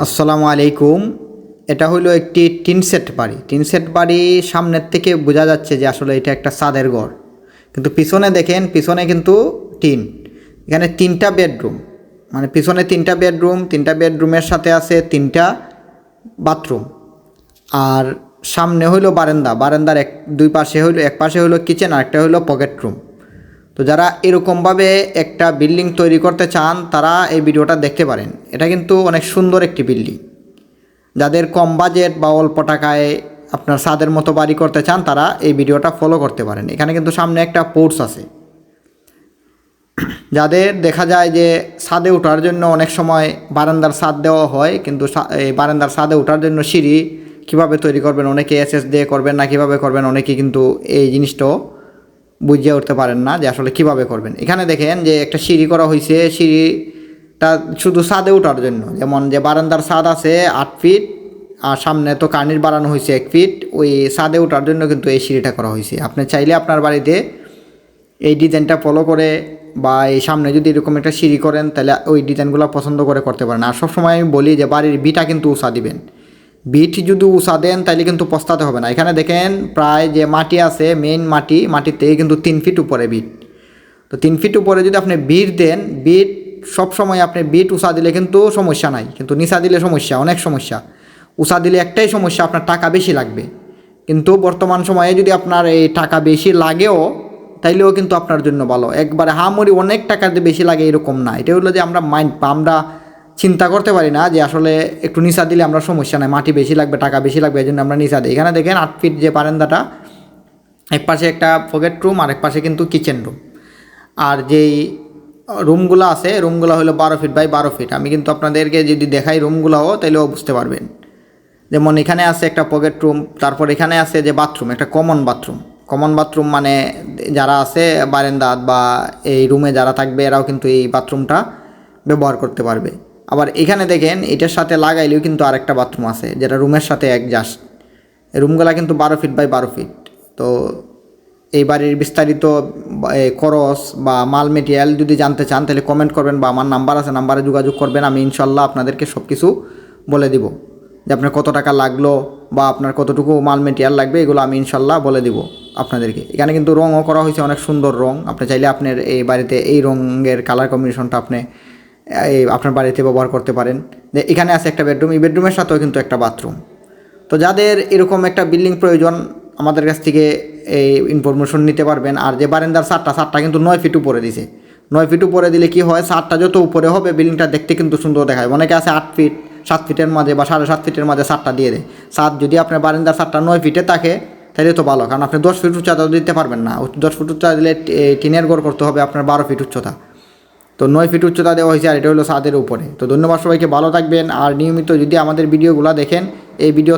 আসসালামু আলাইকুম। এটা হলো একটি টিন সেট বাড়ি। টিন সেট বাড়ি সামনের থেকে বোঝা যাচ্ছে যে আসলে এটা একটা সাদের ঘর। কিন্তু পিছনে দেখেন, পিছনে কিন্তু টিন। এখানে তিনটা বেডরুম। মানে পিছনে তিনটা বেডরুম, তিনটা বেডরুমের সাথে আছে তিনটা বাথরুম। আর সামনে হইল বারান্দা। বারান্দার এক, দুই পাশে হইল, এক পাশে হইল কিচেন আর একটা হইল পকেট রুম। তো যারা এরকমভাবে একটা বিল্ডিং তৈরি করতে চান, তারা এই ভিডিওটা দেখতে পারেন। এটা কিন্তু অনেক সুন্দর একটি বিল্ডিং। যাদের কম বাজেট বা অল্প টাকায় আপনার ছাদের মতো বাড়ি করতে চান, তারা এই ভিডিওটা ফলো করতে পারেন। এখানে কিন্তু সামনে একটা পোর্টস আছে। যাদের দেখা যায় যে ছাদে ওঠার জন্য অনেক সময় বারান্দার ছাদ দেওয়া হয়, কিন্তু এই বারান্দার ছাদে ওঠার জন্য সিঁড়ি কীভাবে তৈরি করবেন, অনেকে এসএস দিয়ে করবেন না কীভাবে করবেন, অনেকে কিন্তু এই জিনিসটাও বুঝিয়ে উঠতে পারেন না যে আসলে কীভাবে করবেন। এখানে দেখেন যে একটা সিঁড়ি করা হয়েছে সিঁড়িটা শুধু ছাদে ওঠার জন্য। যেমন যে বারান্দার ছাদ আছে আট ফিট, আর সামনে তো কার্নির বাড়ানো হয়েছে এক ফিট, ওই ছাদে ওঠার জন্য কিন্তু এই সিঁড়িটা করা হয়েছে আপনি চাইলে আপনার বাড়িতে এই ডিজাইনটা ফলো করে বা এই সামনে যদি এরকম একটা সিঁড়ি করেন, তাহলে ওই ডিজাইনগুলো পছন্দ করে করতে পারেন। আর সবসময় আমি বলি যে বাড়ির বিটা কিন্তু উষা দিবেন। বিট যদি উষা দেন তাহলে কিন্তু পস্তাতে হবে না। এখানে দেখেন প্রায় যে মাটি আছে মেইন মাটি মাটিতে কিন্তু তিন ফিট উপরে বিট। তো তিন ফিট উপরে যদি আপনি বিট দেন, বিট সব সময় আপনি বিট উষা দিলে কিন্তু সমস্যা নাই। কিন্তু নিশা দিলে সমস্যা, অনেক সমস্যা। উষা দিলে একটাই সমস্যা, আপনার টাকা বেশি লাগবে। কিন্তু বর্তমান সময়ে যদি আপনার এই টাকা বেশি লাগেও, তাইলেও কিন্তু আপনার জন্য ভালো। একবারে হামরি অনেক টাকা দিয়ে বেশি লাগে এরকম না। এটা হলো যে আমরা মাইন্ড আমরা চিন্তা করতে পারি না যে আসলে একটু নিশা দিলে আমরা সমস্যা নাই, মাটি বেশি লাগবে, টাকা বেশি লাগবে এই জন্য আমরা নিশা দিই। এখানে দেখেন আট ফিট যে বারান্দাটা, এক পাশে একটা পকেট রুম আর এক পাশে কিন্তু কিচেন রুম আর যেই রুমগুলো আছে রুমগুলো হলো বারো ফিট বাই বারো ফিট আমি কিন্তু আপনাদেরকে যদি দেখাই রুমগুলোও তাইলেও বুঝতে পারবেন। যেমন এখানে আছে একটা পকেট রুম তারপর এখানে আছে যে বাথরুম একটা কমন বাথরুম কমন বাথরুম মানে যারা আছে বারেন্দাত বা এই রুমে যারা থাকবে, এরাও কিন্তু এই বাথরুমটা ব্যবহার করতে পারবে। আবার এখানে দেখেন, এটার সাথে লাগাইলেও কিন্তু আরেকটা বাথরুম আছে, যেটা রুমের সাথে অ্যাডজাস্ট এই রুমগুলা কিন্তু বারো ফিট বাই বারো ফিট তো এই বাড়ির বিস্তারিত খরচ বা মাল মেটেরিয়াল যদি জানতে চান, তাহলে কমেন্ট করবেন বা আমার নাম্বার আছে নাম্বারে যোগাযোগ করবেন, আমি ইনশাল্লাহ আপনাদেরকে সব কিছু বলে দিব। যে আপনার কত টাকা লাগল বা আপনার কতটুকু মাল মেটেরিয়াল লাগবে, এগুলো আমি ইনশাল্লাহ বলে দিব আপনাদেরকে। এখানে কিন্তু রঙও করা হয়েছে, অনেক সুন্দর রঙ আপনি চাইলে আপনার এই বাড়িতে এই রঙের কালার কম্বিনেশনটা আপনি আপনার বাড়িতে ব্যবহার করতে পারেন। এখানে আছে একটা বেডরুম, এই বেডরুমের সাথেও কিন্তু একটা বাথরুম। তো যাদের এরকম একটা বিল্ডিং প্রয়োজন, আমাদের কাছ থেকে এই ইনফরমেশন নিতে পারবেন। আর যে বারান্দার সারটা সারটা কিন্তু নয় ফিট উপরে দিছে। নয় ফিট উপরে দিলে কি হয় সারটা যত উপরে হবে, বিল্ডিংটা দেখতে কিন্তু সুন্দর দেখায়। অনেকে আছে আট ফিট সাত ফিটের মাঝে বা সাড়ে সাত ফিটের মাঝে সারটা দিয়ে দেয়। সাত যদি আপনার বারান্দার সারটা নয় ফিটে থাকে, তাহলে তো ভালো। কারণ আপনি দশ ফিট উচ্চতা দিতে পারবেন না। দশ ফিট উচ্চতা দিলে টিনের ঘর করতে হবে আপনার বারো ফিট উচ্চতা। তো নয় ফিট উচ্চতা দেওয়া হয়েছে আর এটা হলো সাদের উপরে। তো ধন্যবাদ সবাইকে, ভালো থাকবেন। আর নিয়মিত যদি আমাদের ভিডিওগুলো দেখেন, এই ভিডিও